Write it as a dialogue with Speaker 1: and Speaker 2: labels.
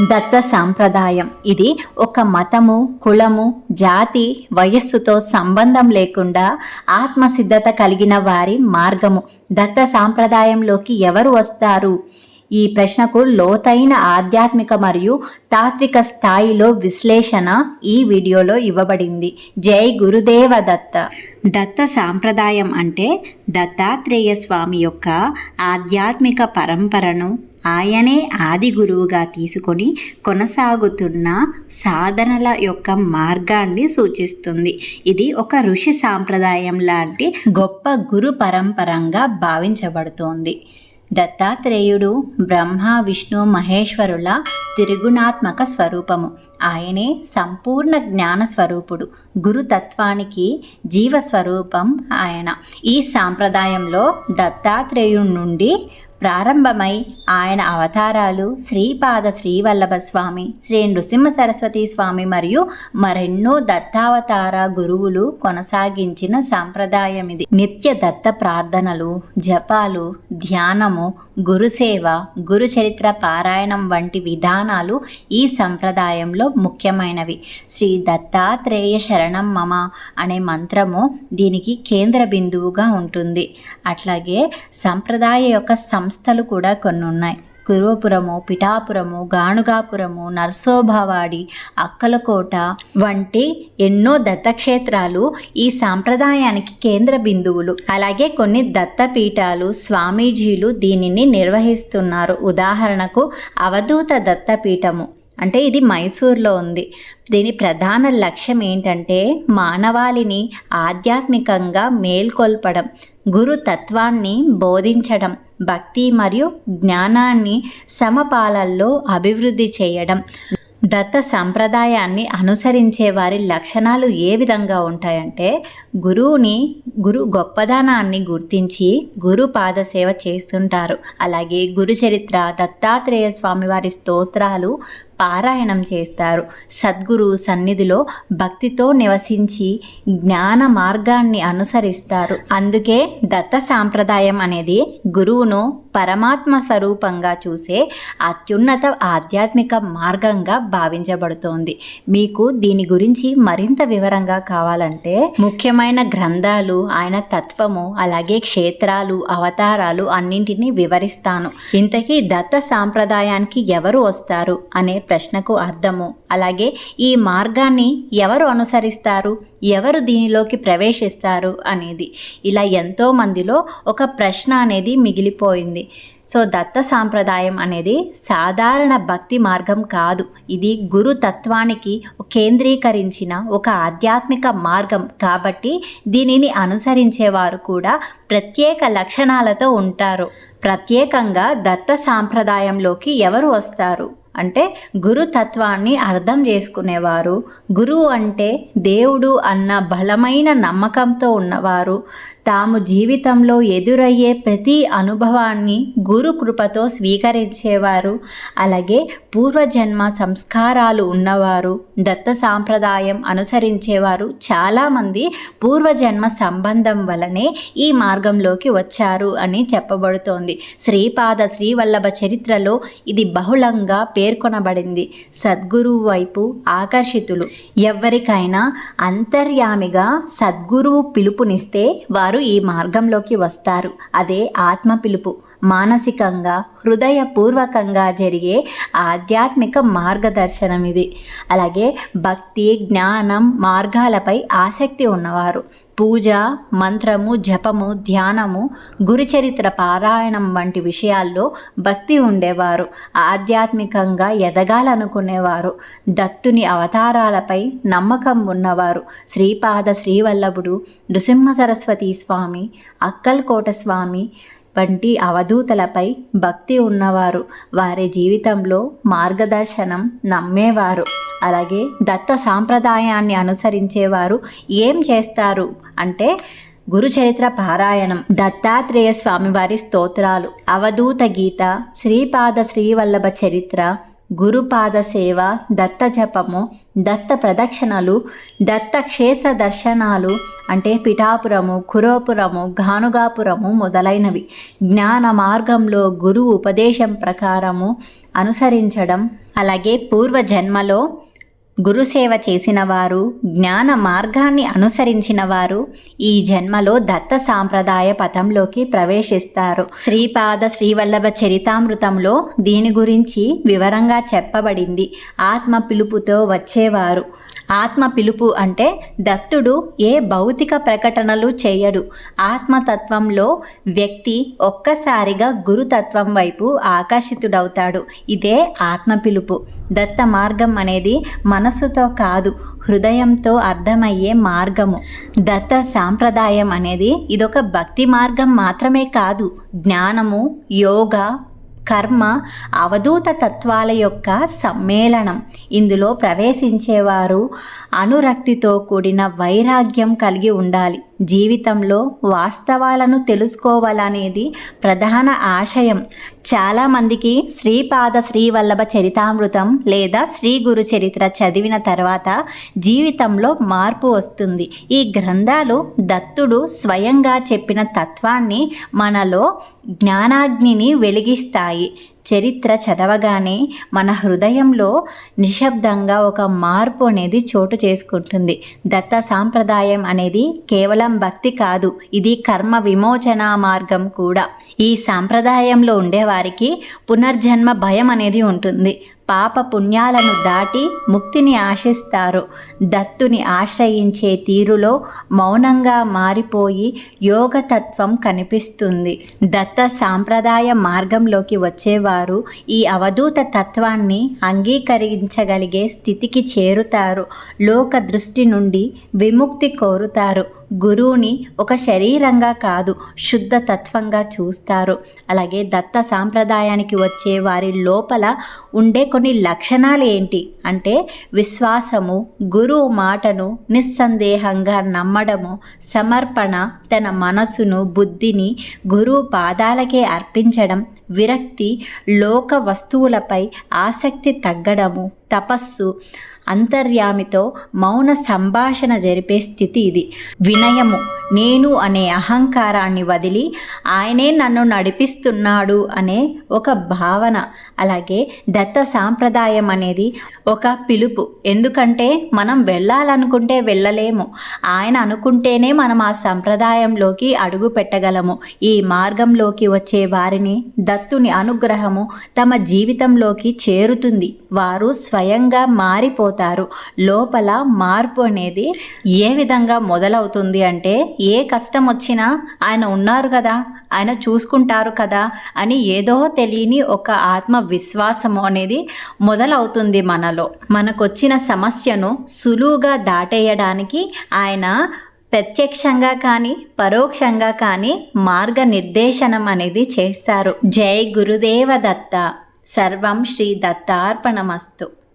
Speaker 1: దత్త సాంప్రదాయం. ఇది ఒక మతము కులము జాతి వయస్సుతో సంబంధం లేకుండా ఆత్మసిద్ధత కలిగిన వారి మార్గము. దత్త సాంప్రదాయంలోకి ఎవరు వస్తారు? ఈ ప్రశ్నకు లోతైన ఆధ్యాత్మిక మరియు తాత్విక స్థాయిలో విశ్లేషణ ఈ వీడియోలో ఇవ్వబడింది. జై గురుదేవ దత్త. దత్త సాంప్రదాయం అంటే దత్తాత్రేయ స్వామి యొక్క ఆధ్యాత్మిక పరంపరను ఆయనే ఆది గురువుగా తీసుకొని కొనసాగుతున్న సాధనల యొక్క మార్గాన్ని సూచిస్తుంది. ఇది ఒక ఋషి సాంప్రదాయం లాంటి గొప్ప గురు పరంపరంగా భావించబడుతోంది. దత్తాత్రేయుడు బ్రహ్మ విష్ణు మహేశ్వరుల త్రిగుణాత్మక స్వరూపము. ఆయనే సంపూర్ణ జ్ఞాన స్వరూపుడు. గురుతత్వానికి జీవస్వరూపం ఆయన. ఈ సాంప్రదాయంలో దత్తాత్రేయుడి నుండి ప్రారంభమై ఆయన అవతారాలు శ్రీపాద శ్రీవల్లభ స్వామి శ్రీ నృసింహ సరస్వతి స్వామి మరియు మరెన్నో దత్తావతార గురువులు కొనసాగించిన సాంప్రదాయం ఇది నిత్య దత్త ప్రార్థనలు జపాలు ధ్యానము గురుసేవ గురు చరిత్ర పారాయణం వంటి విధానాలు ఈ సంప్రదాయంలో ముఖ్యమైనవి. శ్రీ దత్తాత్రేయ శరణం మమ అనే మంత్రము దీనికి కేంద్ర బిందువుగా ఉంటుంది. అట్లాగే సంప్రదాయ యొక్క సంస్థలు కూడా కొన్ని ఉన్నాయి కురువపురము పిఠాపురము గాణుగాపురము నర్సోభావాడి అక్కలకోట వంటి ఎన్నో దత్తక్షేత్రాలు ఈ సాంప్రదాయానికి కేంద్ర బిందువులు. అలాగే కొన్ని దత్తపీఠాలు స్వామీజీలు దీనిని నిర్వహిస్తున్నారు. ఉదాహరణకు అవధూత దత్తపీఠము. అంటే ఇది మైసూర్లో ఉంది. దీని ప్రధాన లక్ష్యం ఏంటంటే మానవాళిని ఆధ్యాత్మికంగా మేల్కొల్పడం గురు తత్వాన్ని బోధించడం భక్తి మరియు జ్ఞానాన్ని సమపాలల్లో అభివృద్ధి చేయడం. దత్త సంప్రదాయాన్ని అనుసరించే వారి లక్షణాలు ఏ విధంగా ఉంటాయంటే గురువుని గురు గొప్పదనాన్ని గుర్తించి గురు పాదసేవ చేస్తుంటారు. అలాగే గురు చరిత్ర దత్తాత్రేయ స్వామివారి స్తోత్రాలు పారాయణం చేస్తారు. సద్గురు సన్నిధిలో భక్తితో నివసించి జ్ఞాన మార్గాన్ని అనుసరిస్తారు. అందుకే దత్త సాంప్రదాయం అనేది గురువును పరమాత్మ స్వరూపంగా చూసే అత్యున్నత ఆధ్యాత్మిక మార్గంగా భావించబడుతోంది. మీకు దీని గురించి మరింత వివరంగా కావాలంటే ముఖ్యమైన గ్రంథాలు ఆయన తత్వము అలాగే క్షేత్రాలు అవతారాలు అన్నింటినీ వివరిస్తాను. ఇంతకీ దత్త సాంప్రదాయానికి ఎవరు వస్తారు అనే ప్రశ్నకు అర్థము. అలాగే ఈ మార్గాన్ని ఎవరు అనుసరిస్తారు? ఎవరు దీనిలోకి ప్రవేశిస్తారు? అనేది. ఇలా ఎంతో మందిలో ఒక ప్రశ్న అనేది మిగిలిపోయింది. సో దత్త సాంప్రదాయం అనేది సాధారణ భక్తి మార్గం కాదు. ఇది గురు తత్వానికి కేంద్రీకరించిన ఒక ఆధ్యాత్మిక మార్గం కాబట్టి దీనిని అనుసరించేవారు కూడా ప్రత్యేక లక్షణాలతో ఉంటారు. ప్రత్యేకంగా దత్త సాంప్రదాయంలోకి ఎవరు వస్తారు? అంటే గురుతత్వాన్ని అర్థం చేసుకునేవారు. గురువు అంటే దేవుడు అన్న బలమైన నమ్మకంతో ఉన్నవారు. తాము జీవితంలో ఎదురయ్యే ప్రతి అనుభవాన్ని గురు కృపతో స్వీకరించేవారు. అలాగే పూర్వజన్మ సంస్కారాలు ఉన్నవారు. దత్త సాంప్రదాయం అనుసరించేవారు. చాలామంది పూర్వజన్మ సంబంధం వలనే ఈ మార్గంలోకి వచ్చారు అని చెప్పబడుతోంది. శ్రీపాద శ్రీవల్లభ చరిత్రలో ఇది బహుళంగా పేర్కొనబడింది. సద్గురువు వైపు ఆకర్షితులు. ఎవరికైనా అంతర్యామిగా సద్గురువు పిలుపునిస్తే వారు ఈ మార్గంలోకి వస్తారు. అదే ఆత్మ పిలుపు మానసికంగా హృదయపూర్వకంగా జరిగే ఆధ్యాత్మిక మార్గదర్శనం ఇది. అలాగే భక్తి జ్ఞానం మార్గాలపై ఆసక్తి ఉన్నవారు. పూజ మంత్రము జపము ధ్యానము గురుచరిత్ర పారాయణం వంటి విషయాల్లో భక్తి ఉండేవారు. ఆధ్యాత్మికంగా ఎదగాలనుకునేవారు. దత్తుని అవతారాలపై నమ్మకం ఉన్నవారు. శ్రీపాద శ్రీవల్లభుడు నృసింహ సరస్వతి స్వామి అక్కల్కోట స్వామి వంటి అవధూతలపై భక్తి ఉన్నవారు. వారి జీవితంలో మార్గదర్శనం నమ్మేవారు. అలాగే దత్త సాంప్రదాయాన్ని అనుసరించేవారు ఏం చేస్తారు అంటే గురుచరిత్ర పారాయణం దత్తాత్రేయ స్వామివారి స్తోత్రాలు అవధూత గీత శ్రీపాద శ్రీవల్లభ చరిత్ర గురుపాద సేవ దత్త జపము దత్త ప్రదక్షిణలు దత్త క్షేత్ర దర్శనాలు అంటే పిఠాపురము కురోపురము ఘానుగాపురము మొదలైనవి. జ్ఞాన మార్గంలో గురువు ఉపదేశం ప్రకారము అనుసరించడం అలాగే పూర్వ జన్మలో గురుసేవ చేసిన వారు జ్ఞాన మార్గాన్ని అనుసరించిన వారు ఈ జన్మలో దత్త సాంప్రదాయ పథంలోకి ప్రవేశిస్తారు. శ్రీపాద శ్రీవల్లభ చరితామృతంలో దీని గురించి వివరంగా చెప్పబడింది. ఆత్మ పిలుపుతో వచ్చేవారు. ఆత్మ పిలుపు అంటే దత్తుడు ఏ భౌతిక ప్రకటనలు చేయడు. ఆత్మతత్వంలో వ్యక్తి ఒక్కసారిగా గురుతత్వం వైపు ఆకర్షితుడవుతాడు. ఇదే ఆత్మ పిలుపు. దత్త మార్గం అనేది మన మనసుతో కాదు హృదయంతో అర్థమయ్యే మార్గము. దత్త సాంప్రదాయం అనేది ఇదొక భక్తి మార్గం మాత్రమే కాదు. జ్ఞానము యోగా కర్మ అవధూత తత్వాల యొక్క సమ్మేళనం. ఇందులో ప్రవేశించేవారు అనురక్తితో కూడిన వైరాగ్యం కలిగి ఉండాలి. జీవితంలో వాస్తవాలను తెలుసుకోవాలనేది ప్రధాన ఆశయం. చాలామందికి శ్రీపాద శ్రీవల్లభ చరితామృతం లేదా శ్రీ గురు చరిత్ర చదివిన తర్వాత జీవితంలో మార్పు వస్తుంది. ఈ గ్రంథాలు దత్తుడు స్వయంగా చెప్పిన తత్వాన్ని మనలో జ్ఞానాగ్నిని వెలిగిస్తాయి. చరిత్ర చదవగానే మన హృదయంలో నిశ్శబ్దంగా ఒక మార్పు అనేది చోటు చేసుకుంటుంది. దత్త సాంప్రదాయం అనేది కేవలం భక్తి కాదు ఇది కర్మ విమోచన మార్గం కూడా. ఈ సాంప్రదాయంలో ఉండేవారికి పునర్జన్మ భయం అనేది ఉంటుంది. పాప పుణ్యాలను దాటి ముక్తిని ఆశిస్తారు. దత్తుని ఆశ్రయించే తీరులో మౌనంగా మారిపోయి యోగతత్వం కనిపిస్తుంది. దత్త సాంప్రదాయ మార్గంలోకి వచ్చేవారు ఈ అవధూత తత్వాన్ని అంగీకరించగలిగే స్థితికి చేరుతారు. లోక దృష్టి నుండి విముక్తి కోరుతారు. గురువుని ఒక శరీరంగా కాదు శుద్ధ తత్వంగా చూస్తారు. అలాగే దత్త సాంప్రదాయానికి వచ్చే వారి లోపల ఉండే కొన్ని లక్షణాలు ఏంటి? అంటే విశ్వాసము గురువు మాటను నిస్సందేహంగా నమ్మడము సమర్పణ తన మనసును బుద్ధిని గురువు పాదాలకే అర్పించడం విరక్తి లోక వస్తువులపై ఆసక్తి తగ్గడము తపస్సు అంతర్యామితో మౌన సంభాషణ జరిపే స్థితి ఇది. వినయము నేను అనే అహంకారాన్ని వదిలి ఆయనే నన్ను నడిపిస్తున్నాడు అనే ఒక భావన అలాగే దత్త సాంప్రదాయం అనేది ఒక పిలుపు. ఎందుకంటే మనం వెళ్ళాలనుకుంటే వెళ్ళలేము. ఆయన అనుకుంటేనే మనం ఆ సంప్రదాయంలోకి అడుగు పెట్టగలము. ఈ మార్గంలోకి వచ్చే వారిని దత్తుని అనుగ్రహము తమ జీవితంలోకి చేరుతుంది. వారు స్వయంగా మారిపోతారు. లోపల మార్పు అనేది ఏ విధంగా మొదలవుతుంది అంటే ఏ కష్టం వచ్చినా ఆయన ఉన్నారు కదా ఆయన చూసుకుంటారు కదా అని ఏదో తెలియని ఒక ఆత్మవిశ్వాసము అనేది మొదలవుతుంది మనలో. మనకొచ్చిన సమస్యను సులువుగా దాటేయడానికి ఆయన ప్రత్యక్షంగా కానీ పరోక్షంగా కానీ మార్గనిర్దేశనం అనేది చేస్తారు. జై గురుదేవ దత్త సర్వం శ్రీ దత్తార్పణమస్తు.